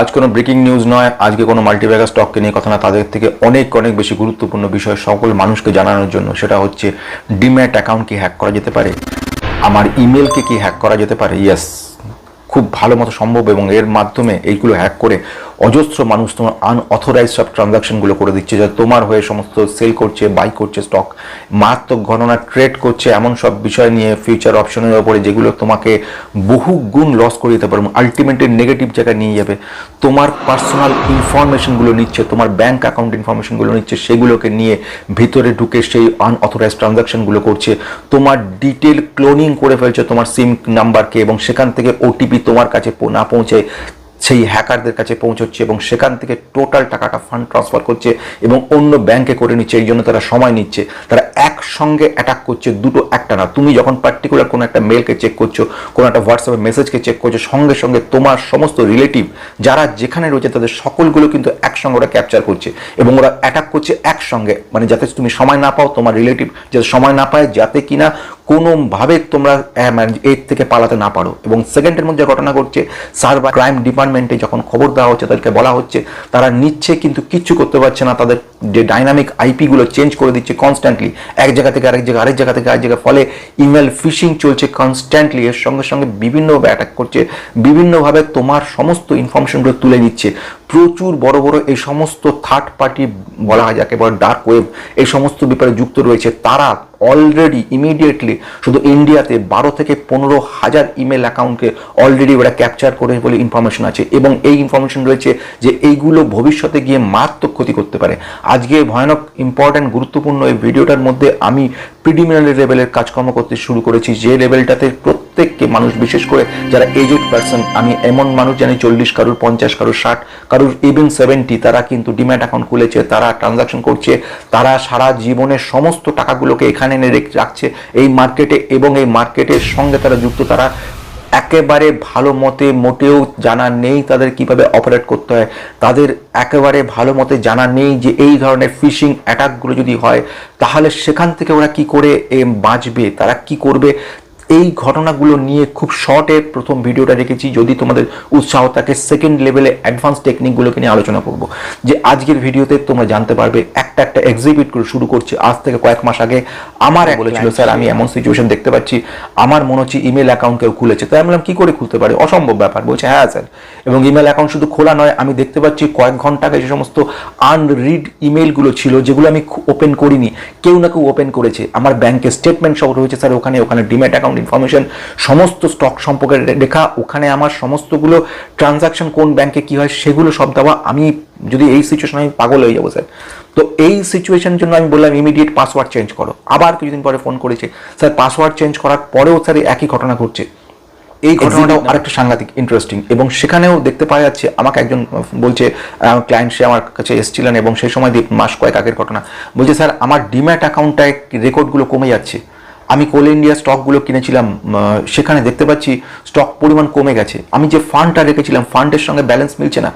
আজ কোনো breaking news নয়, আজকে কোনো মাল্টিব্যাগার স্টককে নিয়ে কথা না, তাদের থেকে অনেক অনেক বেশি গুরুত্বপূর্ণ বিষয় সকল মানুষকে জানানোর জন্য। সেটা হচ্ছে ডিম্যাট অ্যাকাউন্ট কি হ্যাক করা যেতে পারে? আমার ইমেলকে কি হ্যাক করা যেতে পারে? ইয়েস খুব ভালো মতো সম্ভব এবং এর মাধ্যমে এইগুলো হ্যাক করে অজস্র মানুষ তোমার আনঅথরাইজ সব ট্রানজাকশনগুলো করে দিচ্ছে। যা তোমার হয়ে সমস্ত সেল করছে বাই করছে স্টক মারাত্মক গণনা ট্রেড করছে, এমন সব বিষয় নিয়ে ফিউচার অপশনের ওপরে যেগুলো তোমাকে বহু গুণ লস করে দিতে পারে আলটিমেটলি নেগেটিভ জায়গায় নিয়ে যাবে। তোমার পার্সোনাল ইনফরমেশনগুলো নিচ্ছে, তোমার ব্যাংক অ্যাকাউন্ট ইনফরমেশনগুলো নিচ্ছে, সেগুলোকে নিয়ে ভিতরে ঢুকে সেই আনঅথরাইজ ট্রানজাকশনগুলো করছে। তোমার ডিটেল ক্লোনিং করে ফেলছে তোমার সিম নাম্বারকে এবং সেখান থেকে ওটিপি তোমার কাছে না পৌঁছে সেই হ্যাকারদের কাছে পৌঁছচ্ছে এবং সেখান থেকে টোটাল টাকাটা ফান্ড ট্রান্সফার করছে এবং অন্য ব্যাংকে করে নিচ্ছে, এই জন্য তারা সময় নিচ্ছে। তারা একসঙ্গে অ্যাটাক করছে, দুটো একটা না। তুমি যখন পার্টিকুলার কোনো একটা মেলকে চেক করছ, কোনো একটা হোয়াটসঅ্যাপে মেসেজকে চেক করছ, সঙ্গে সঙ্গে তোমার সমস্ত রিলেটিভ যারা যেখানে রয়েছে তাদের সকলগুলো কিন্তু একসঙ্গে ওরা ক্যাপচার করছে এবং ওরা অ্যাটাক করছে একসঙ্গে। মানে যাতে তুমি সময় না পাও, তোমার রিলেটিভ যাতে সময় না পায়, যাতে কিনা কোনোভাবে তোমরা মানে এর থেকে পালাতে না পারো। এবং সেকেন্ডের মধ্যে ঘটনা ঘটছে, সার্ভার ক্রাইম ডিপার্টমেন্টে যখন খবর দেওয়া হচ্ছে, তাদেরকে বলা হচ্ছে, তারা নিচ্ছে কিন্তু কিচ্ছু করতে পারছে না। তাদের যে ডাইনামিক আইপিগুলো চেঞ্জ করে দিচ্ছে কনস্ট্যান্টলি এক জায়গা থেকে আরেক জায়গা আরেক জায়গা থেকে আরেক জায়গা ফলে ইমেল ফিশিং চলছে কনস্ট্যান্টলি এর সঙ্গে সঙ্গে বিভিন্নভাবে অ্যাটাক করছে। বিভিন্নভাবে তোমার সমস্ত ইনফরমেশনগুলো তুলে নিচ্ছে প্রচুর বড় বড় এই সমস্ত থার্ড পার্টি বলা হয় যাকে বলে ডার্ক ওয়েব এই সমস্ত ব্যাপারে যুক্ত রয়েছে তারা অলরেডি ইমিডিয়েটলি শুধু ইন্ডিয়াতে বারো থেকে পনেরো হাজার ইমেল অ্যাকাউন্টকে অলরেডি ওরা ক্যাপচার করে বলে ইনফরমেশন আছে এবং এই ইনফরমেশন রয়েছে যে এইগুলো ভবিষ্যতে গিয়ে মারাত্মক ক্ষতি করতে পারে। আজকে ভয়ানক ইম্পর্ট্যান্ট গুরুত্বপূর্ণ এই ভিডিওটার মধ্যে আমি প্রিলিমিনারি লেভেলের কাজকর্ম করতে শুরু করেছি। যে লেভেলটাতে প্রত্যেককে মানুষ, বিশেষ করে যারা এজেড পার্সন আমি এমন মানুষ জানি চল্লিশ কারুর, পঞ্চাশ কারুর, ষাট কারুর ইভেন সেভেন্টি তারা কিন্তু ডিম্যাট অ্যাকাউন্ট খুলেছে, তারা ট্রানজাকশন করছে, তারা সারা জীবনের সমস্ত টাকাগুলোকে এখানে এনে রেখে, রাখছে। এই মার্কেটে এবং এই মার্কেটের সঙ্গে তারা যুক্ত, তারা একেবারে ভালো মতে মোটেও জানা নেই তাদের কীভাবে অপারেট করতে হয়। তাদের একেবারে ভালো মতে জানা নেই যে এই ধরনের ফিশিং অ্যাটাকগুলো যদি হয়, তাহলে সেখান থেকে ওরা কি করে বাঁচবে? তারা কি করবে? এই ঘটনাগুলো নিয়ে খুব শর্টে প্রথম ভিডিওটা রেখেছি, যদি তোমাদের উৎসাহ থাকে সেকেন্ড লেভেলে অ্যাডভান্স টেকনিকগুলোকে নিয়ে আলোচনা করব। যে আজকের ভিডিওতে তোমরা জানতে পারবে, একটা একটা এক্সিবিট শুরু করছে। আজ থেকে কয়েক মাস আগে আমার বলেছিল, স্যার, আমি এমন সিচুয়েশন দেখতে পাচ্ছি, আমার মনে হচ্ছে ইমেল অ্যাকাউন্ট কেউ খুলেছে। তাই আমি বললাম, কি করে খুলতে পারে? অসম্ভব ব্যাপার। বলছে হ্যাঁ স্যার। এবং ইমেল অ্যাকাউন্ট শুধু খোলা নয়, আমি দেখতে পাচ্ছি কয়েক ঘণ্টা আগে যে সমস্ত আনরিড ইমেলগুলো ছিল, যেগুলো আমি ওপেন করিনি, কেউ না কেউ ওপেন করেছে। আমার ব্যাংকের স্টেটমেন্ট সব রয়েছে, স্যার, ওখানে ওখানে ডিম্যাট অ্যাকাউন্ট ইনফরমেশন সমস্ত স্টক সম্পর্কে লেখা ওখানে আমার সমস্তগুলো ট্রানজাকশন কোন ব্যাংকে কি হয় সেগুলো সব দেওয়া। আমি যদি এই সিচুয়েশন আমি পাগল হয়ে যাব স্যার তো এই সিচুয়েশনের জন্য আমি বললাম ইমিডিয়েট পাসওয়ার্ড চেঞ্জ করো। আবার কিছুদিন পরে ফোন করেছে স্যার পাসওয়ার্ড চেঞ্জ করার পরেও স্যার একই ঘটনা ঘটছে। এই ঘটনাটাও আরেকটা সাংঘাতিক ইন্টারেস্টিং এবং সেখানেও দেখতে পাওয়া যাচ্ছে আমাকে একজন বলছে ক্লায়েন্ট সে আমার কাছে এসেছিলেন এবং সেই সময় দিয়ে মাস কয়েক আগের ঘটনা। বলছে স্যার আমার ডিম্যাট অ্যাকাউন্টটায় রেকর্ডগুলো কমে যাচ্ছে। আমি কোল ইন্ডিয়া স্টকগুলো কিনেছিলাম সেখানে দেখতে পাচ্ছি স্টক পরিমাণ কমে গেছে। আমি যে ফান্ডটা রেখেছিলাম ফান্ডের সঙ্গে ব্যালেন্স মিলছে না।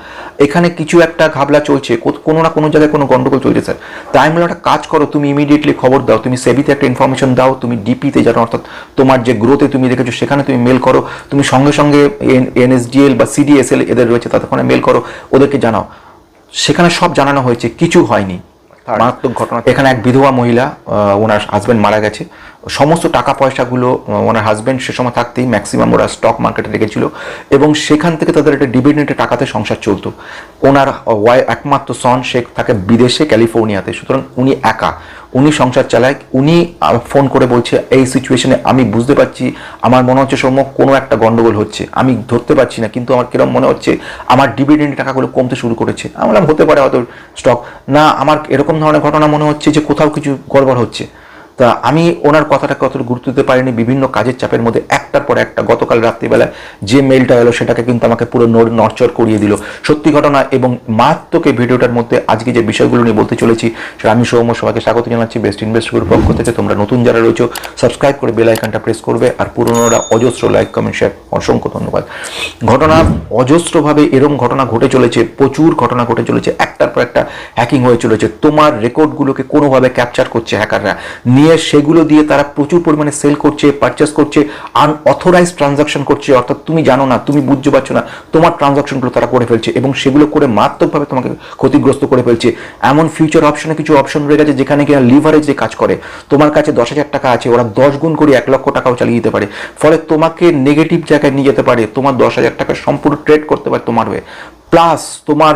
এখানে কিছু একটা ঘাবলা চলছে কোনো না কোনো জায়গায় কোনো গন্ডগোল চলছে স্যার। তাই আমি একটা কাজ করো তুমি ইমিডিয়েটলি খবর দাও তুমি সেবিতে একটা ইনফরমেশন দাও তুমি ডিপিতে যারা অর্থাৎ তোমার যে গ্রোথে তুমি রেখেছো সেখানে তুমি মেল করো। তুমি সঙ্গে সঙ্গে এনএসডিএল বা সিডিএসএল এদের রয়েছে তাদের ওখানে মেল করো ওদেরকে জানাও। সেখানে সব জানানো হয়েছে কিছু হয়নি। মারাত্মক ঘটনা। এখানে এক বিধবা মহিলা ওনার হাজবেন্ড মারা গেছে। সমস্ত টাকা পয়সাগুলো ওনার হাজবেন্ড সে সময় থাকতেই ম্যাক্সিমাম ওরা স্টক মার্কেটে রেখেছিল এবং সেখান থেকে তাদের একটা ডিভিডেন্টের টাকাতে সংসার চলতো। ওনার ওয়াই একমাত্র সন সে থাকে বিদেশে, ক্যালিফোর্নিয়াতে। সুতরাং উনি একা। উনি সংসার চালায়। উনি ফোন করে বলছে, এই সিচুয়েশনে আমি বুঝতে পারছি, আমার মনে হচ্ছে সৌম্য কোনো একটা গন্ডগোল হচ্ছে। আমি ধরতে পারছি না, কিন্তু আমার কিরম মনে হচ্ছে, আমার ডিভিডেন্ট টাকাগুলো কমতে শুরু করেছে। আমি বললাম, হতে পারে হয়তো স্টক না, আমার এরকম ধরনের ঘটনা মনে হচ্ছে যে কোথাও কিছু গড়বড় হচ্ছে। তা আমি ওনার কথাটাকে অত গুরুত্ব দিতে পারিনি বিভিন্ন কাজের চাপের মধ্যে একটার পর একটা গতকাল রাত্রিবেলায় যে মেলটা এলো সেটাকে কিন্তু আমাকে পুরো নরচর করিয়ে দিল। সত্যি ঘটনা এবং মারাত্মক এই ভিডিওটার মধ্যে আজকে যে বিষয়গুলো নিয়ে বলতে চলেছি আমি সৌম্য সবাইকে স্বাগত জানাচ্ছি বেস্ট ইনভেস্ট গ্রুপ পক্ষ থেকে। তোমরা নতুন যারা রয়েছে সাবস্ক্রাইব করে বেল আইকনটা প্রেস করবে আর পুরনোরা অজস্র লাইক কমেন্ট শেয়ার অসংখ্য ধন্যবাদ। ঘটনা অজস্রভাবে এরম ঘটনা ঘটে চলেছে, প্রচুর ঘটনা ঘটে চলেছে, একটার পর একটা হ্যাকিং হয়ে চলেছে। তোমার রেকর্ডগুলোকে কোনোভাবে ক্যাপচার করছে হ্যাকাররা নিয়ে সেগুলো দিয়ে তারা প্রচুর পরিমাণে সেল করছে পারচেস করছে আনঅথরাইজ ট্রানজাকশন করছে, অর্থাৎ তুমি জানো না, তুমি বুঝতে পারছ না, তোমার ট্রানজাকশনগুলো তারা করে ফেলছে এবং সেগুলো করে মারাত্মকভাবে তোমাকে ক্ষতিগ্রস্ত করে ফেলছে। এমন ফিউচার অপশনে কিছু অপশন রয়ে গেছে যেখানে কিনা লিভারেজে কাজ করে, তোমার কাছে দশ হাজার টাকা আছে, ওরা দশ গুণ করে এক লক্ষ টাকাও চালিয়ে দিতে পারে। ফলে তোমাকে নেগেটিভ জায়গায় নিয়ে যেতে পারে, তোমার দশ হাজার টাকা সম্পূর্ণ ট্রেড করতে পারে তোমার হয়ে। প্লাস তোমার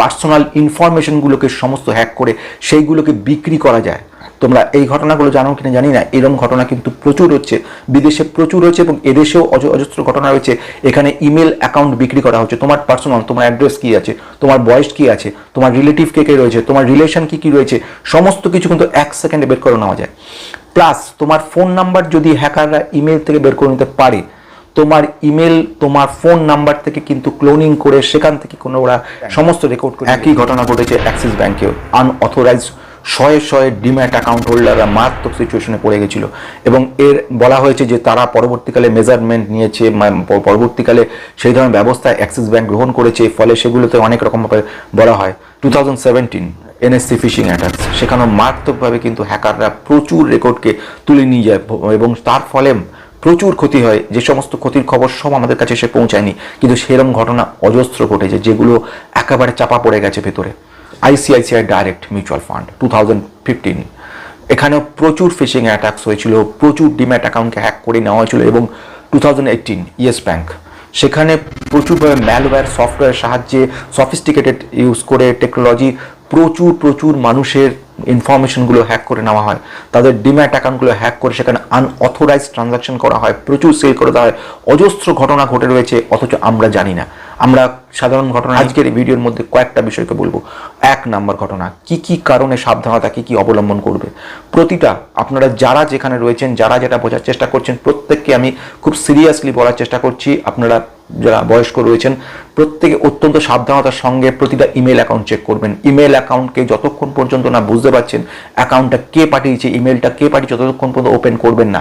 পার্সোনাল ইনফরমেশনগুলোকে সমস্ত হ্যাক করে, সেইগুলোকে বিক্রি করা যায়। তোমরা এই ঘটনাগুলো জানো কিনা জানি না। এরকম ঘটনা কিন্তু প্রচুর হচ্ছে। বিদেশে প্রচুর হচ্ছে এবং এদেশেও অজস্র ঘটনা রয়েছে। এখানে ইমেল অ্যাকাউন্ট বিক্রি করা হচ্ছে। তোমার পার্সোনাল তোমার অ্যাড্রেস কি আছে? তোমার বয়স কি আছে? তোমার রিলেটিভ কে কে রয়েছে? তোমার রিলেশন কি কি রয়েছে? সমস্ত কিছু কিন্তু এক সেকেন্ডে বের করে নেওয়া যায়। প্লাস তোমার ফোন নাম্বার যদি হ্যাকাররা ইমেল থেকে বের করে নিতে পারে তোমার ইমেল তোমার ফোন নাম্বার থেকে কিন্তু ক্লোনিং করে সেখান থেকে কোনো ওরা সমস্ত রেকর্ড করে একই ঘটনা ঘটেছে অ্যাক্সিস ব্যাংকেও আনঅথরাইজ শয়ে শয়ে ডিম্যাট অ্যাকাউন্ট হোল্ডাররা মারাত্মক সিচুয়েশনে পড়ে গেছিল। এবং এর বলা হয়েছে যে তারা পরবর্তীকালে মেজারমেন্ট নিয়েছে পরবর্তীকালে সেই ধরনের ব্যবস্থা অ্যাক্সিস ব্যাংক গ্রহণ করেছে, ফলে সেগুলোতে অনেক রকমভাবে বলা হয়। Two thousand NSC phishing attacks সেখানেও মারাত্মকভাবে কিন্তু হ্যাকাররা প্রচুর রেকর্ডকে তুলে নিয়ে যায়, এবং তার ফলে প্রচুর ক্ষতি হয়। যে সমস্ত ক্ষতির খবর সব আমাদের কাছে এসে পৌঁছায়নি। কিন্তু সেরম ঘটনা অজস্র ঘটেছে, যেগুলো একেবারে চাপা পড়ে গেছে ভেতরে। ICICI direct mutual fund too এখানেও প্রচুর ফিশিং অ্যাটাকস হয়েছিল, প্রচুর ডিম্যাট অ্যাকাউন্টকে হ্যাক করে নেওয়া হয়েছিল এবং two thousand eighteen Yes Bank সেখানে প্রচুরভাবে ম্যালওয়্যার সফটওয়্যার সাহায্যে সফিস্টিকেটেড ইউজ করে টেকনোলজি প্রচুর প্রচুর মানুষের ইনফরমেশনগুলো হ্যাক করে নেওয়া হয়। তাদের ডিম্যাট অ্যাকাউন্টগুলো হ্যাক করে সেখানে আনঅথরাইজ ট্রানজাকশন করা হয়, প্রচুর সেল করে দেওয়া হয়। অজস্র ঘটনা ঘটে রয়েছে, অথচ আমরা জানি না। আমরা সাধারণ ঘটনা আজকের এই ভিডিওর মধ্যে কয়েকটা বিষয়কে বলব। এক নাম্বার ঘটনা, কি কি কারণে সাবধানতা, কি কি অবলম্বন করবে? প্রতিটা, আপনারা যারা যেখানে রয়েছেন, যারা যেটা বোঝার চেষ্টা করছেন, প্রত্যেককে আমি খুব সিরিয়াসলি বলার চেষ্টা করছি। আপনারা যারা বয়স্ক রয়েছেন, প্রত্যেকে অত্যন্ত সাবধানতার সঙ্গে প্রতিটা ইমেল অ্যাকাউন্ট চেক করবেন। ইমেল অ্যাকাউন্টকে যতক্ষণ পর্যন্ত না বুঝতে পারছেন অ্যাকাউন্টটা কে পাঠিয়েছে ইমেলটা কে পাঠিয়েছে, ততক্ষণ পর্যন্ত ওপেন করবেন না।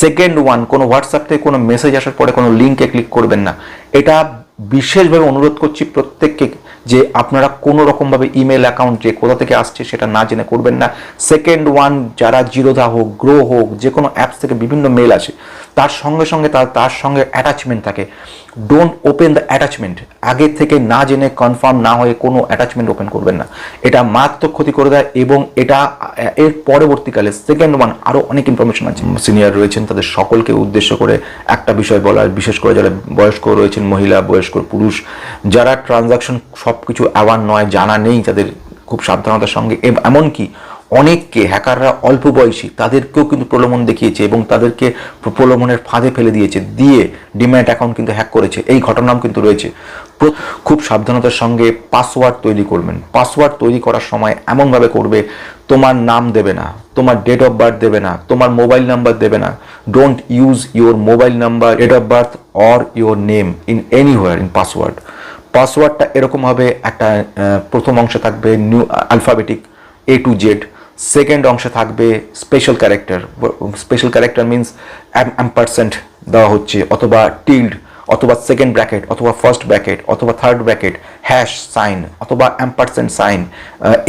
সেকেন্ড ওয়ান কোনো হোয়াটসঅ্যাপ থেকে কোনো মেসেজ আসার পরে কোনো লিঙ্কে ক্লিক করবেন না। এটা বিশেষভাবে অনুরোধ করছি প্রত্যেককে যে আপনারা কোনো রকমভাবে ইমেল অ্যাকাউন্ট যে কোথা থেকে আসছে সেটা না জেনে করবেন না। সেকেন্ড ওয়ান যারা জিরোধা হোক, গ্রো হোক যে কোনো অ্যাপস থেকে বিভিন্ন মেল আসে তার সঙ্গে সঙ্গে তার তার সঙ্গে অ্যাটাচমেন্ট থাকে। ডোন্ট ওপেন দ্য অ্যাটাচমেন্ট আগে থেকে না জেনে কনফার্ম না হয়ে কোনো অ্যাটাচমেন্ট ওপেন করবেন না। এটা মারাত্মক ক্ষতি করে দেয় এবং এটা, এর পরবর্তীকালে সেকেন্ড ওয়ান আরও অনেক ইনফরমেশন আছে। সিনিয়র রয়েছেন, তাদের সকলকে উদ্দেশ্য করে একটা বিষয় বলার, বিশেষ করে যারা বয়স্ক রয়েছেন, মহিলা, বয়স্ক, পুরুষ, যারা ট্রানজাকশন সব কিছু অ্যাওয়ার নয়, জানা নেই, তাদের খুব সাবধানতার সঙ্গে এমনকি অনেককে হ্যাকাররা অল্প বয়সী তাদেরকেও কিন্তু প্রলোভন দেখিয়েছে এবং তাদেরকে প্রলোভনের ফাঁদে ফেলে দিয়েছে, দিয়ে ডিম্যাট অ্যাকাউন্ট কিন্তু হ্যাক করেছে। এই ঘটনাও কিন্তু রয়েছে। খুব সাবধানতার সঙ্গে পাসওয়ার্ড তৈরি করবেন। পাসওয়ার্ড তৈরি করার সময় এমনভাবে করবে, তোমার নাম দেবে না, তোমার ডেট অফ বার্থ দেবে না, তোমার মোবাইল নাম্বার দেবে না। Don't use your mobile number date of birth or your name in anywhere in password পাসওয়ার্ডটা এরকম হবে একটা প্রথম অংশে থাকবে new alphabetic A to Z second অংশে থাকবে special character special character means ampersand দেওয়া হচ্ছে, অথবা টিল্ড অথবা সেকেন্ড ব্র্যাকেট অথবা ফার্স্ট ব্র্যাকেট অথবা থার্ড ব্র্যাকেট হ্যাশ সাইন অথবা অ্যাম্পারসেন্ট সাইন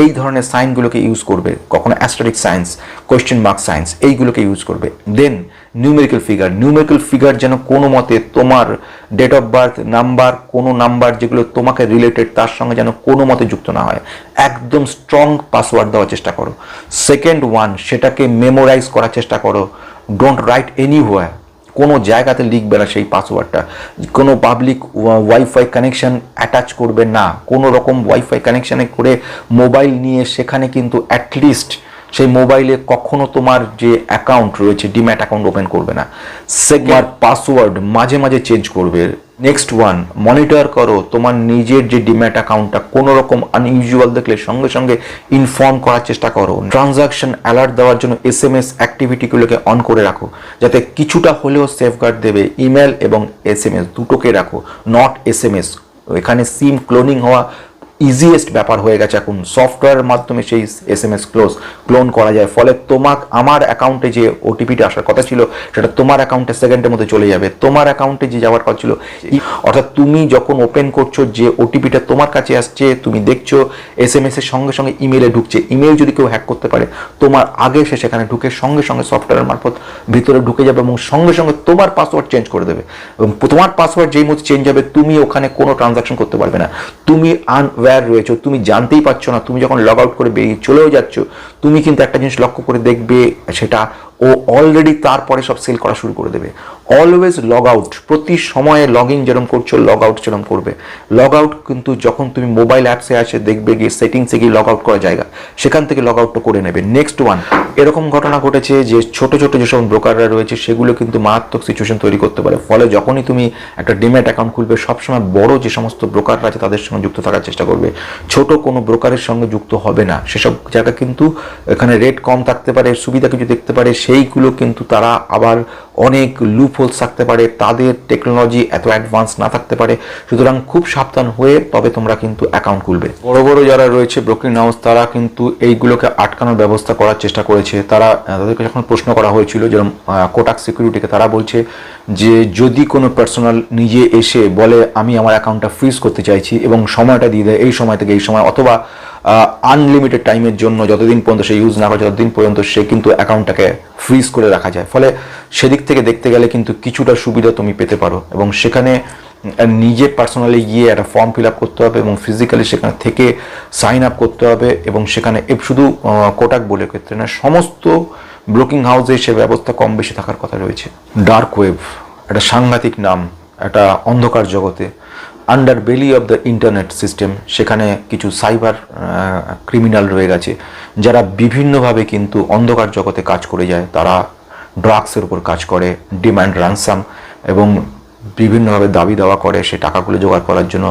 এই ধরনের সাইনগুলোকে ইউজ করবে, কখনো asterisk signs question mark signs এইগুলোকে ইউজ করবে। Then numerical figure numerical figure যেন কোনো মতে তোমার ডেট অফ বার্থ নাম্বার কোনো নাম্বার যেগুলো তোমাকে রিলেটেড তার সঙ্গে যেন কোনো মতে যুক্ত না হয়। একদম স্ট্রং পাসওয়ার্ড দেওয়ার চেষ্টা করো। সেকেন্ড ওয়ান সেটাকে মেমোরাইজ করার চেষ্টা করো। ডোন্ট রাইট এনি হোয়ার কোনো জায়গাতে লিখবে না সেই পাসওয়ার্ডটা কোনো পাবলিক ওয়াইফাই কানেকশন অ্যাটাচ করবে না। কোনো রকম ওয়াইফাই কানেকশানে করে মোবাইল নিয়ে সেখানে কিন্তু অ্যাটলিস্ট সেই মোবাইলে কখনো তোমার যে অ্যাকাউন্ট রয়েছে ডিম্যাট অ্যাকাউন্ট ওপেন করবে না। সেকেন্ড পাসওয়ার্ড মাঝে মাঝে চেঞ্জ করবে। নেক্সট ওয়ান মনিটর করো তোমার নিজের যে ডিম্যাট অ্যাকাউন্টটা কোনো রকম আনইউজুয়াল দেখলে সঙ্গে সঙ্গে ইনফর্ম করার চেষ্টা করো। ট্রানজাকশন অ্যালার্ট দেওয়ার জন্য এস এম এস অ্যাক্টিভিটিগুলোকে অন করে রাখো। যাতে কিছুটা হলেও সেফগার্ড দেবে ইমেল এবং এস এম এস দুটোকে রাখো নট এস এম এস এখানে সিম ক্লোনিং হওয়া ইজিয়েস্ট ব্যাপার হয়ে গেছে এখন। সফটওয়্যারের মাধ্যমে সেই S M S close clone করা যায়। ফলে তোমার আমার অ্যাকাউন্টে যে ওটিপিটা আসার কথা ছিল, সেটা তোমার অ্যাকাউন্টে সেকেন্ডের মধ্যে চলে যাবে। তোমার অ্যাকাউন্টে যে যাওয়ার কথা ছিল অর্থাৎ তুমি যখন ওপেন করছ, যে ওটিপিটা তোমার কাছে আসছে, তুমি দেখছ এস এম এস এর সঙ্গে সঙ্গে ইমেলে ঢুকছে। ইমেল যদি কেউ হ্যাক করতে পারে, তোমার আগে সে সেখানে ঢুকে সঙ্গে সঙ্গে সফটওয়্যারের মারফত ভিতরে ঢুকে যাবে এবং সঙ্গে সঙ্গে তোমার পাসওয়ার্ড চেঞ্জ করে দেবে। এবং তোমার পাসওয়ার্ড যেই মতো চেঞ্জ হবে, তুমি ওখানে কোনো ট্রানজাকশন করতে পারবে না। তুমি আনওয়্যার রয়েছো, তুমি জানতেই পারছ না, তুমি যখন লগ আউট করে বেরিয়ে চলেও যাচ্ছ, তুমি কিন্তু একটা জিনিস লক্ষ্য করে দেখবে, সেটা ও অলরেডি তারপরে সব সেল করা শুরু করে দেবে। অলওয়েজ লগ আউট প্রতি সময়ে লগ ইন যেরকম করছ লগ আউট যেরকম করবে। লগ আউট কিন্তু যখন তুমি মোবাইল অ্যাপসে আসে দেখবে গিয়ে সেটিংসে গিয়ে লগ আউট করার জায়গা, সেখান থেকে লগ আউটটা করে নেবে। নেক্সট ওয়ান এরকম ঘটনা ঘটেছে যে ছোট ছোট যেসব ব্রোকাররা রয়েছে, সেগুলো কিন্তু মারাত্মক সিচুয়েশন তৈরি করতে পারে। ফলে যখনই তুমি একটা ডিম্যাট অ্যাকাউন্ট খুলবে, সবসময় বড় যে সমস্ত ব্রোকাররা আছে, তাদের সঙ্গে যুক্ত থাকার চেষ্টা করবে। ছোট কোনো ব্রোকারের সঙ্গে যুক্ত হবে না। সেসব জায়গা কিন্তু এখানে রেট কম থাকতে পারে, সুবিধা কিছু দেখতে পারে সেইগুলো কিন্তু তারা আবার অনেক লুপ হোলস থাকতে পারে, তাদের টেকনোলজি এত অ্যাডভান্স না থাকতে পারে। সুতরাং খুব সাবধান হয়ে তবে তোমরা কিন্তু অ্যাকাউন্ট খুলবে। বড় বড় যারা রয়েছে ব্রোকিং হাউস তারা কিন্তু এইগুলোকে আটকানোর ব্যবস্থা করার চেষ্টা করেছে। তারা, তাদেরকে যখন প্রশ্ন করা হয়েছিল, যেরকম কোটাক সিকিউরিটিকে তারা বলছে যে, যদি কোনো পার্সোনাল নিজে এসে বলে, আমি আমার অ্যাকাউন্টটা ফ্রিজ করতে চাইছি এবং সময়টা দিয়ে দেয়, এই সময় থেকে এই সময়, অথবা আনলিমিটেড টাইমের জন্য যতদিন পর্যন্ত সে ইউজ না করে ততদিন পর্যন্ত সে কিন্তু অ্যাকাউন্টটাকে ফ্রিজ করে রাখা যায়। ফলে সেদিক থেকে দেখতে গেলে কিন্তু কিছুটা সুবিধা তুমি পেতে পারো এবং সেখানে নিজে পার্সোনালি গিয়ে একটা ফর্ম ফিল আপ করতে হবে এবং ফিজিক্যালি সেখানে থেকে সাইন আপ করতে হবে এবং সেখানে শুধু কোটাক বলে ক্ষেত্রে না, সমস্ত ব্রোকিং হাউসে সে ব্যবস্থা কম বেশি থাকার কথা রয়েছে। ডার্ক ওয়েব একটা সাংঘাতিক নাম, একটা অন্ধকার জগতে। Under belly of the internet system সেখানে কিছু সাইবার ক্রিমিনাল রয়ে গেছে, যারা বিভিন্নভাবে কিন্তু অন্ধকার জগতে কাজ করে যায়, তারা ড্রাগসের উপর কাজ করে ডিমান্ড রানসাম এবং বিভিন্নভাবে দাবি দেওয়া করে, সে টাকাগুলো জোগাড় করার জন্য,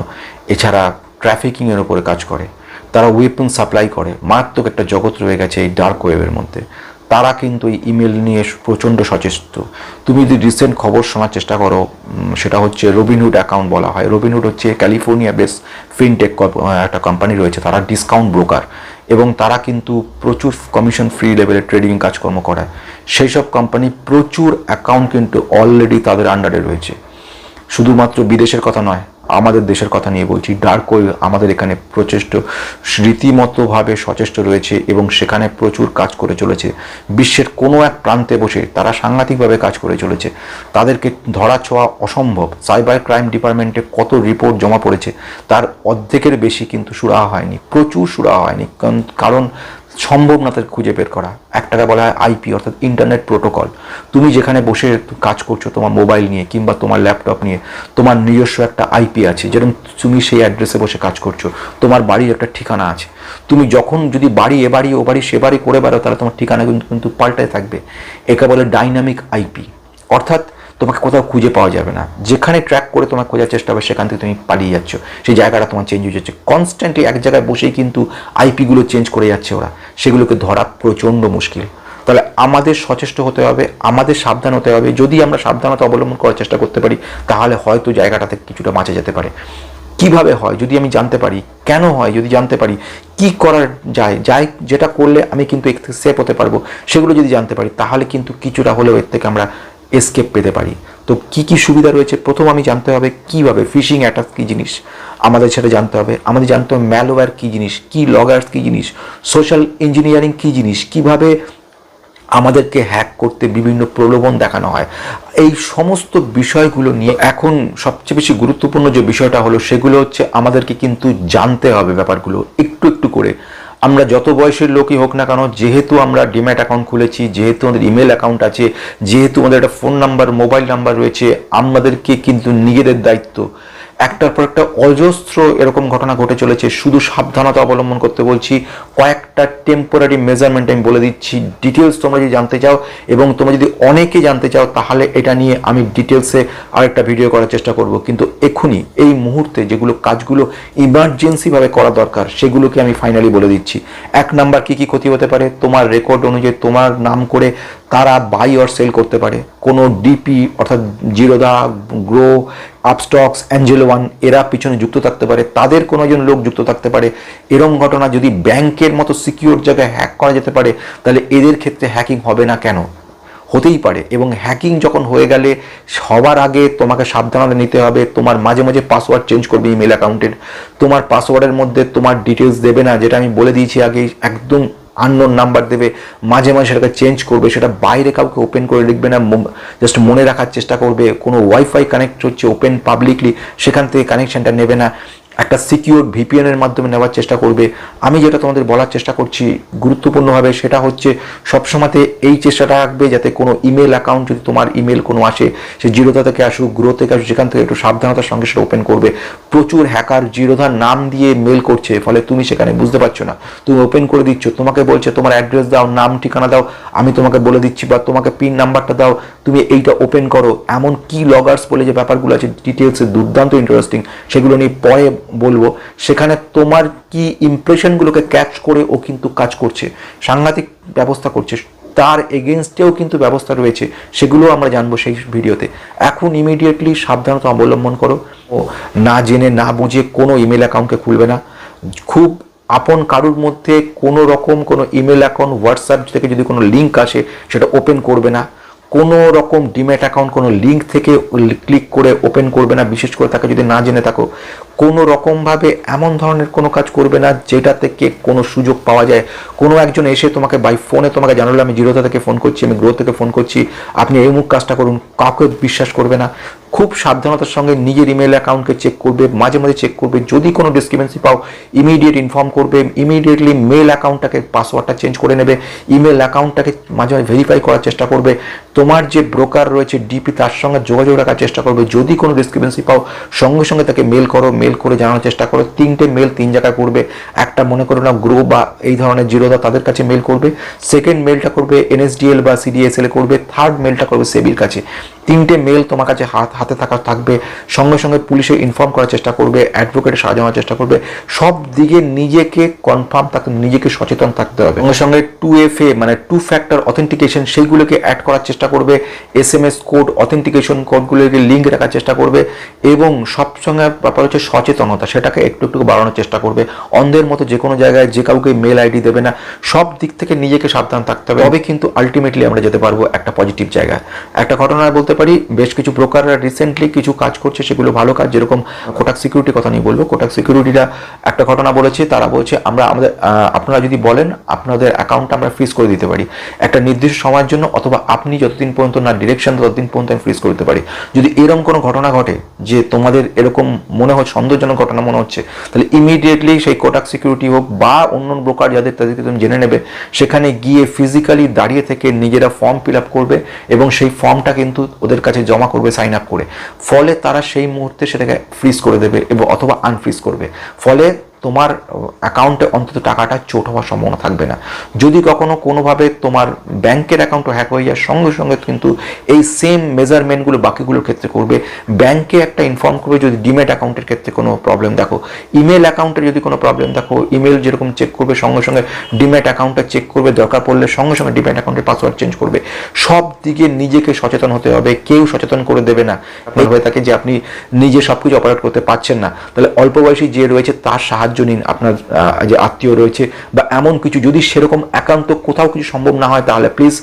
এছাড়া ট্রাফিকিংয়ের উপরে কাজ করে, তারা ওয়েপন সাপ্লাই করে, মারাত্মক একটা জগৎ রয়ে গেছে এই ডার্ক ওয়েবের মধ্যে। তারা কিন্তু এই ইমেল নিয়ে প্রচণ্ড সচেষ্ট। তুমি যদি রিসেন্ট খবর শোনার চেষ্টা করো সেটা হচ্ছে রবিনহুড অ্যাকাউন্ট বলা হয়। রবিনহুড হচ্ছে ক্যালিফোর্নিয়া বেস ফিনটেক একটা কোম্পানি রয়েছে, তারা ডিসকাউন্ট ব্রোকার এবং তারা কিন্তু প্রচুর কমিশন ফ্রি লেভেলের ট্রেডিং কাজকর্ম করায়। সেই সব কোম্পানি প্রচুর অ্যাকাউন্ট কিন্তু অলরেডি তাদের আন্ডারে রয়েছে। শুধুমাত্র বিদেশের কথা নয় আমাদের দেশের কথা নিয়ে বলছি। ডার্ক ওয়েব আমাদের এখানে প্রচেষ্ট, রীতিমতোভাবে সচেষ্ট রয়েছে এবং সেখানে প্রচুর কাজ করে চলেছে। বিশ্বের কোনো এক প্রান্তে বসে তারা সাংঘাতিকভাবে কাজ করে চলেছে। তাদেরকে ধরা ছোঁয়া অসম্ভব। সাইবার ক্রাইম ডিপার্টমেন্টে কত রিপোর্ট জমা পড়েছে, তার অর্ধেকের বেশি কিন্তু সুরাহা হয়নি, প্রচুর সুরাহা হয়নি। কারণ- সম্ভব না তাদের খুঁজে বের করা। একটাকে বলা হয় আইপি অর্থাৎ ইন্টারনেট প্রোটোকল তুমি যেখানে বসে কাজ করছ তোমার মোবাইল নিয়ে কিংবা তোমার ল্যাপটপ নিয়ে, তোমার নিজস্ব একটা আইপি আছে, যেরকম তুমি সেই অ্যাড্রেসে বসে কাজ করছ, তোমার বাড়ির একটা ঠিকানা আছে। তুমি যখন যদি বাড়ি, এ বাড়ি, ও বাড়ি, সে বাড়ি করে বেড়াও, তাহলে তোমার ঠিকানা কিন্তু কিন্তু পাল্টায় থাকবে। একে বলে ডাইনামিক আইপি অর্থাৎ তোমাকে কোথাও খুঁজে পাওয়া যাবে না। যেখানে ট্র্যাক করে তোমার খোঁজার চেষ্টা হবে, সেখান থেকে তুমি পালিয়ে যাচ্ছ। সেই জায়গাটা তোমার চেঞ্জ হয়ে যাচ্ছে। কনস্ট্যান্টলি এক জায়গায় বসেই কিন্তু আইপিগুলো চেঞ্জ করে যাচ্ছে ওরা। সেগুলোকে ধরা প্রচণ্ড মুশকিল। তাহলে আমাদের সচেষ্ট হতে হবে, আমাদের সাবধান হতে হবে। যদি আমরা সাবধানতা অবলম্বন করার চেষ্টা করতে পারি, তাহলে হয়তো জায়গাটাতে কিছুটা বাঁচা যেতে পারে। কীভাবে হয়? যদি আমি জানতে পারি, কেন হয়? যদি জানতে পারি, কি করার যায়? যাই, যেটা করলে আমি কিন্তু সেফ হতে পারব। সেগুলো যদি জানতে পারি, তাহলে কিন্তু কিছুটা হলেও এর থেকে আমরা এসকেপ পেতে পারি। তো কি কি সুবিধা রয়েছে? প্রথম আমি জানতে হবে কীভাবে ফিশিং অ্যাটাক কি জিনিস? আমাদের সেটা জানতে হবে। আমাদের জানতে হবে ম্যালওয়্যার কি জিনিস? কি লগার্স কি জিনিস? সোশ্যাল ইঞ্জিনিয়ারিং কি জিনিস? কীভাবে আমাদেরকে হ্যাক করতে বিভিন্ন প্রলোভন দেখানো হয়? এই সমস্ত বিষয়গুলো নিয়ে এখন সবচেয়ে বেশি গুরুত্বপূর্ণ যে বিষয়টা হলো, সেগুলো হচ্ছে আমাদেরকে কিন্তু জানতে হবে ব্যাপারগুলো একটু একটু করে। আমরা যত বয়সের লোকই হোক না কেন, যেহেতু আমরা ডিম্যাট অ্যাকাউন্ট খুলেছি, যেহেতু আমাদের ইমেল অ্যাকাউন্ট আছে, যেহেতু আমাদের একটা ফোন নাম্বার মোবাইল নাম্বার রয়েছে, আমাদেরকে কিন্তু নিজেদের দায়িত্ব। একটার পর একটা অজস্র এরকম ঘটনা ঘটে চলেছে। শুধু সাবধানতা অবলম্বন করতে বলছি, কয়েকটা টেম্পোরারি মেজারমেন্ট আমি বলে দিচ্ছি। ডিটেলস তোমরা যদি জানতে চাও এবং তোমরা যদি অনেকে জানতে চাও, তাহলে এটা নিয়ে আমি ডিটেলসে আরেকটা ভিডিও করার চেষ্টা করব। কিন্তু এক্ষুনি এই মুহূর্তে যেগুলো কাজগুলো ইমার্জেন্সিভাবে করা দরকার, সেগুলোকে আমি ফাইনালি বলে দিচ্ছি। এক নাম্বার কি কি ক্ষতি হতে পারে? তোমার রেকর্ড অনুযায়ী তোমার নাম করে তারা বাই অর সেল করতে পারে। কোনো ডিপি অর্থাৎ Zerodha grow Upstox Angel One এরা পিছনে যুক্ত থাকতে পারে। তাদের কোনো একজন লোক যুক্ত থাকতে পারে। এরম ঘটনা যদি ব্যাংকের মতো সিকিউর জায়গায় হ্যাক করা যেতে পারে, তাহলে এদের ক্ষেত্রে হ্যাকিং হবে না কেন? হতেই পারে। এবং হ্যাকিং যখন হয়ে গেলে, সবার আগে তোমাকে সাবধানতা নিতে হবে। তোমার মাঝে মাঝে পাসওয়ার্ড চেঞ্জ করবে ইমেল অ্যাকাউন্টের তোমার পাসওয়ার্ডের মধ্যে তোমার ডিটেলস দেবে না, যেটা আমি বলে দিয়েছি আগে, একদম আননোন নাম্বার দেবে, মাঝে মাঝে সেটাকে চেঞ্জ করবে, সেটা বাইরে কাউকে ওপেন করে লিখবে না জাস্ট মনে রাখার চেষ্টা করবে, কোনো ওয়াইফাই কানেক্ট হচ্ছে ওপেন পাবলিকলি সেখান থেকে কানেকশানটা নেবে না। একটা সিকিউর ভিপিএনের মাধ্যমে নেওয়ার চেষ্টা করবে। আমি যেটা তোমাদের বলার চেষ্টা করছি গুরুত্বপূর্ণভাবে সেটা হচ্ছে সবসময়তে এই চেষ্টাটা রাখবে যাতে কোনো ইমেল অ্যাকাউন্ট যদি তোমার ইমেল কোনো আসে, সে জিরোধা থেকে আসুক গ্রো থেকে আসুক, যেখান থেকে একটু সাবধানতার সঙ্গে সেটা ওপেন করবে। প্রচুর হ্যাকার জিরোধার নাম দিয়ে মেল করছে, ফলে তুমি সেখানে বুঝতে পারছ না। তুমি ওপেন করে দিচ্ছ, তোমাকে বলছে, তোমার অ্যাড্রেস দাও, নাম, ঠিকানা দাও, আমি তোমাকে বলে দিচ্ছি বা তোমাকে পিন নাম্বারটা দাও, তুমি এইটা ওপেন করো। এমন কি লগার্স বলে যে ব্যাপারগুলো আছে ডিটেলসে দুর্দান্ত ইন্টারেস্টিং সেগুলো নিয়ে পরে বলব, সেখানে তোমার কি ইমপ্রেশনগুলোকে ক্যাচ করে ও কিন্তু কাজ করছে, সাংঘাতিক ব্যবস্থা করছে, তার এগেনস্টেও কিন্তু ব্যবস্থা রয়েছে, সেগুলো আমরা জানব সেই ভিডিওতে। এখন ইমিডিয়েটলি সাবধানতা অবলম্বন করো, ও না জেনে না বুঝে কোনো ইমেল অ্যাকাউন্টকে খুলবে না। খুব আপন কারুর মধ্যে কোনো রকম কোনো ইমেল অ্যাকাউন্ট হোয়াটসঅ্যাপ থেকে যদি কোনো লিঙ্ক আসে, সেটা ওপেন করবে না। কোনো রকম ডিম্যাট অ্যাকাউন্ট, কোনো লিঙ্ক থেকে ক্লিক করে ওপেন করবে না, বিশেষ করে তাকে যদি না জেনে থাকো, কোনো রকমভাবে এমন ধরনের কোনো কাজ করবে না যেটা থেকে কোনো সুযোগ পাওয়া যায়। কোনো একজন এসে তোমাকে বাই ফোনে তোমাকে জানালো, আমি জিরোতা থেকে ফোন করছি, আমি গ্রো থেকে ফোন করছি, আপনি এই মুখ কাজটা করুন। কাউকে বিশ্বাস করবে না। খুব সাবধানতার সঙ্গে নিজের ইমেল অ্যাকাউন্টকে চেক করবে, মাঝে মাঝে চেক করবে, যদি কোনো ডিসক্রিপেন্সি পাও ইমিডিয়েট ইনফর্ম করবে ইমিডিয়েটলি মেল অ্যাকাউন্টটাকে পাসওয়ার্ডটা চেঞ্জ করে নেবে ইমেল অ্যাকাউন্টটাকে মাঝে মাঝে ভেরিফাই করার চেষ্টা করবে, তোমার যে ব্রোকার রয়েছে ডিপি তার সঙ্গে যোগাযোগ রাখার চেষ্টা করবে, যদি কোনো ডিসক্রিপেন্সি পাও, সঙ্গে সঙ্গে তাকে মেল করো মেল করে জানানোর চেষ্টা করো, তিনটে মেল তিন জায়গায় করবে, একটা মনে করো না গ্রো বা এই ধরনের জিরোদা তাদের কাছে মেল করবে সেকেন্ড মেলটা করবে এনএসডিএল বা সিডিএসএল করবে থার্ড মেলটা করবে সেবির কাছে, তিনটে মেল তোমার কাছে হাত হাতে থাকা থাকবে। সঙ্গে সঙ্গে পুলিশে ইনফর্ম করার চেষ্টা করবে অ্যাডভোকেটে সাজানোর চেষ্টা করবে। সব দিকে নিজেকে কনফার্ম থাকতে নিজেকে সচেতন থাকতে হবে। সঙ্গে সঙ্গে টু এফ এ মানে টু ফ্যাক্টর অথেন্টিকেশন সেইগুলোকে অ্যাড করার চেষ্টা করবে। S M S code authentication কোডগুলোকে link রাখার চেষ্টা করবে এবং সব সঙ্গে ব্যাপার হচ্ছে সচেতনতা, সেটাকে একটু একটু বাড়ানোর চেষ্টা করবে। অন্ধের মতো যে কোনো জায়গায় যে কাউকে মেল আইডি দেবে না, সব দিক থেকে নিজেকে সাবধান থাকতে হবে। তবে কিন্তু আলটিমেটলি আমরা যেতে পারব একটা পজিটিভ জায়গায়। একটা ঘটনা বলতে পারি, বেশ কিছু ব্রোকাররা রিসেন্টলি কিছু কাজ করছে, সেগুলো ভালো কাজ, যেরকম কোটাক সিকিউরিটি কথা নিয়ে বলব। কোটাক সিকিউরিটিরা একটা ঘটনা বলেছে, তারা বলছে আমরা আমাদের আপনারা যদি বলেন, আপনাদের অ্যাকাউন্ট আমরা ফ্রিজ করে দিতে পারি। একটা নির্দিষ্ট সময়ের জন্য অথবা আপনি যতদিন পর্যন্ত না ডিরেকশন ততদিন পর্যন্ত আমি ফ্রিজ করে দিতে পারি। যদি এরকম কোনো ঘটনা ঘটে, যে তোমাদের এরকম মনে হয় সন্দেহজনক ঘটনা মনে হচ্ছে, তাহলে ইমিডিয়েটলি সেই কোটাক সিকিউরিটি হোক বা অন্য ব্রোকার যাদের, তাদেরকে তুমি জেনে নেবে, সেখানে গিয়ে ফিজিক্যালি দাঁড়িয়ে থেকে নিজেরা ফর্ম ফিল আপ করবে এবং সেই ফর্মটা কিন্তু ওদের কাছে জমা করবে সাইন আপ করে। ফলে তারা সেই মুহূর্তে সেটাকে ফ্রিজ করে দেবে এবং অথবা আনফ্রিজ করবে। ফলে তোমার অ্যাকাউন্টে অন্তত টাকাটা চোট হওয়ার সম্ভাবনা থাকবে না। যদি কখনো কোনোভাবে তোমার ব্যাংকের অ্যাকাউন্টও হ্যাক হয়ে যায় সঙ্গে সঙ্গে কিন্তু এই সেম মেজারমেন্টগুলো বাকিগুলোর ক্ষেত্রে করবে। ব্যাংকে একটা ইনফর্ম করবে যদি ডিমেট অ্যাকাউন্টের ক্ষেত্রে কোনো প্রবলেম দেখো ইমেল অ্যাকাউন্টে যদি কোনো প্রবলেম দেখো ইমেল যেরকম চেক করবে সঙ্গে সঙ্গে ডিমেট অ্যাকাউন্টটা চেক করবে দরকার পড়লে সঙ্গে সঙ্গে ডিমেট অ্যাকাউন্টের পাসওয়ার্ড চেঞ্জ করবে। সব দিকে নিজেকে সচেতন হতে হবে কেউ সচেতন করে দেবে না। হয়ে থাকে যে আপনি নিজে সবকিছু অপারেট করতে পারছেন না। তাহলে অল্প বয়সী যে রয়েছে তার সাহায্য নিন আপনার যে আত্মীয় রয়েছে বা এমন কিছু যদি সেরকম একান্ত কোথাও কিছু সম্ভব না হয়, তাহলে প্লিজ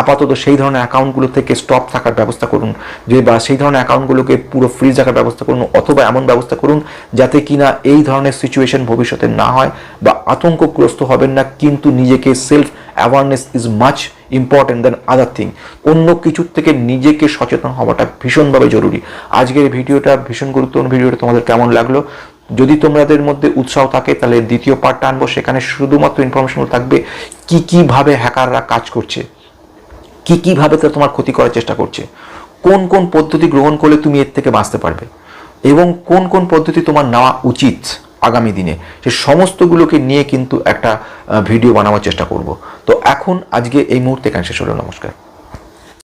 আপাতত সেই ধরনের অ্যাকাউন্টগুলো থেকে স্টপ থাকার ব্যবস্থা করুন। যে বা সেই ধরনের অ্যাকাউন্টগুলোকে পুরো ফ্রিজ রাখার ব্যবস্থা করুন অথবা এমন ব্যবস্থা করুন যাতে কিনা এই ধরনের সিচুয়েশন ভবিষ্যতে না হয় বা আতঙ্কগ্রস্ত হবেন না, কিন্তু নিজেকে self awareness is much important than other thing অন্য কিছুর থেকে নিজেকে সচেতন হওয়াটা ভীষণভাবে জরুরি। আজকের ভিডিওটা ভীষণ গুরুত্বপূর্ণ। ভিডিওটা তোমাদের কেমন লাগল? যদি তোমাদের মধ্যে উৎসাহ থাকে, তাহলে দ্বিতীয় পার্টটা আনব। সেখানে শুধুমাত্র ইনফরমেশন থাকবে, কি কীভাবে হ্যাকাররা কাজ করছে, কি কীভাবে তারা তোমার ক্ষতি করার চেষ্টা করছে, কোন কোন পদ্ধতি গ্রহণ করলে তুমি এর থেকে বাঁচতে পারবে, এবং কোন কোন পদ্ধতি তোমার নেওয়া উচিত আগামী দিনে, সে সমস্তগুলোকে নিয়ে কিন্তু একটা ভিডিও বানানোর চেষ্টা করব। তো এখন আজকে এই মুহূর্তে এখানে শেষ হলো। নমস্কার।